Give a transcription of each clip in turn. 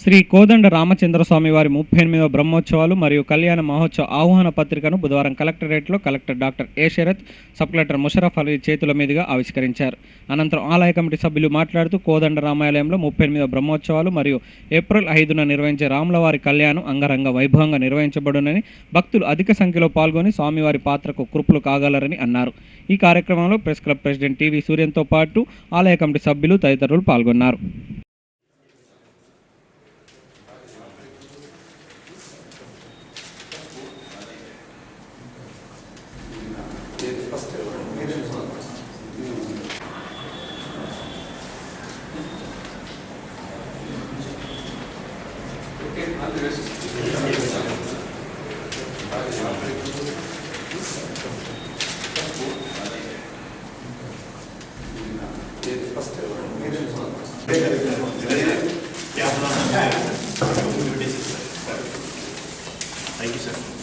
శ్రీ కోదండ రామచంద్రస్వామి వారి ముప్పై ఎనిమిదవ బ్రహ్మోత్సవాలు మరియు కళ్యాణ మహోత్సవ ఆహ్వాన పత్రికను బుధవారం కలెక్టరేట్లో collector doctor A Sarath sub collector Musharraf Ali చేతుల మీదుగా ఆవిష్కరించారు. అనంతరం ఆలయ కమిటీ సభ్యులు మాట్లాడుతూ కోదండ రామాలయంలో ముప్పై ఎనిమిదవ బ్రహ్మోత్సవాలు మరియు ఏప్రిల్ ఐదున నిర్వహించే రాములవారి కళ్యాణం అంగరంగ వైభవంగా నిర్వహించబడునని భక్తులు అధిక సంఖ్యలో పాల్గొని స్వామివారి పాత్రకు కృపలు కాగలరని అన్నారు. ఈ కార్యక్రమంలో ప్రెస్ క్లబ్ ప్రెసిడెంట్ టీవీ సూర్యంతో పాటు ఆలయ కమిటీ సభ్యులు తదితరులు పాల్గొన్నారు. Thank you, sir.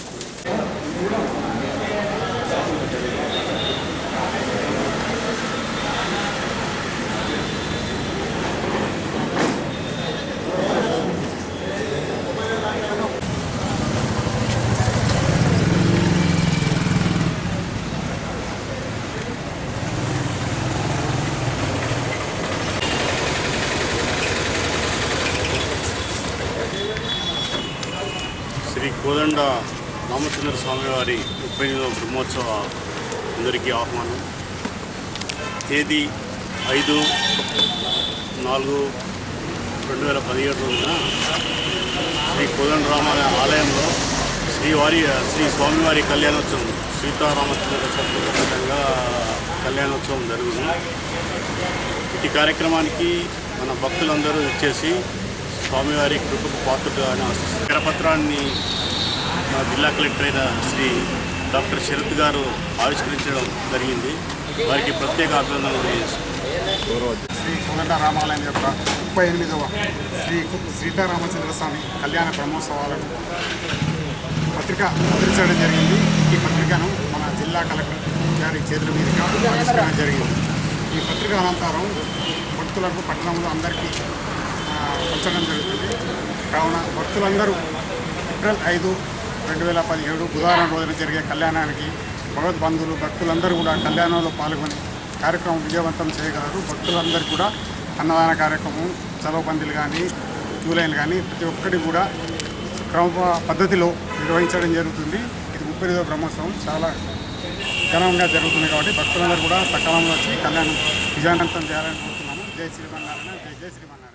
శ్రీ కోదండ రామచంద్ర స్వామి వారి ముప్పై ఎనిమిదవ బ్రహ్మోత్సవ అందరికీ ఆహ్వానం. తేదీ ఐదు నాలుగు రెండు వేల పదిహేడు రోజున శ్రీ కోదండ రామ ఆలయంలో శ్రీవారి శ్రీ స్వామివారి కళ్యాణోత్సవం సీతారామచంద్ర సంపూర్ణంగా కళ్యాణోత్సవం జరుగుతుంది ఇటు కార్యక్రమానికి మన భక్తులందరూ ఇచ్చేసి స్వామివారి కృపకు పాత్రగా అని కరపత్రాన్ని జిల్లా కలెక్టర్ అయిన శ్రీ డాక్టర్ శరత్ గారు ఆవిష్కరించడం జరిగింది. వారికి ప్రత్యేక అభినందనలు తెలియజేస్తున్నాను. శ్రీ కోదండ రామాలయం యొక్క ముప్పై ఎనిమిదవ శ్రీ సీతారామచంద్ర స్వామి కళ్యాణ బ్రహ్మోత్సవాలను పత్రిక ముద్రించడం జరిగింది. ఈ పత్రికను మన జిల్లా కలెక్టర్ గారి చేతుల మీదుగా ఆవిష్కరణ జరిగింది. ఈ పత్రిక అనంతరం భక్తులకు పట్టణంలో అందరికీ ఉంచడం జరుగుతుంది. కావున భక్తులందరూ ఏప్రిల్ ఐదు రెండు వేల పదిహేడు బుధవారం రోజున జరిగే కళ్యాణానికి భగవద్బంధువులు భక్తులందరూ కూడా కళ్యాణంలో పాల్గొని కార్యక్రమం విజయవంతం చేయగలరు. భక్తులందరూ కూడా అన్నదాన కార్యక్రమం చదవబందీలు కానీ క్యూలైన్లు కానీ ప్రతి ఒక్కటి కూడా క్రమ పద్ధతిలో నిర్వహించడం జరుగుతుంది. ఇది ముప్పై ఐదో బ్రహ్మోత్సవం. చాలా ఘనంగా జరుగుతుంది కాబట్టి భక్తులందరూ కూడా సకాలంలో వచ్చి కళ్యాణం విజయవంతం చేయాలని కోరుతున్నాము. జై శ్రీమన్నారాయణ జై జై శ్రీమన్నారాయణ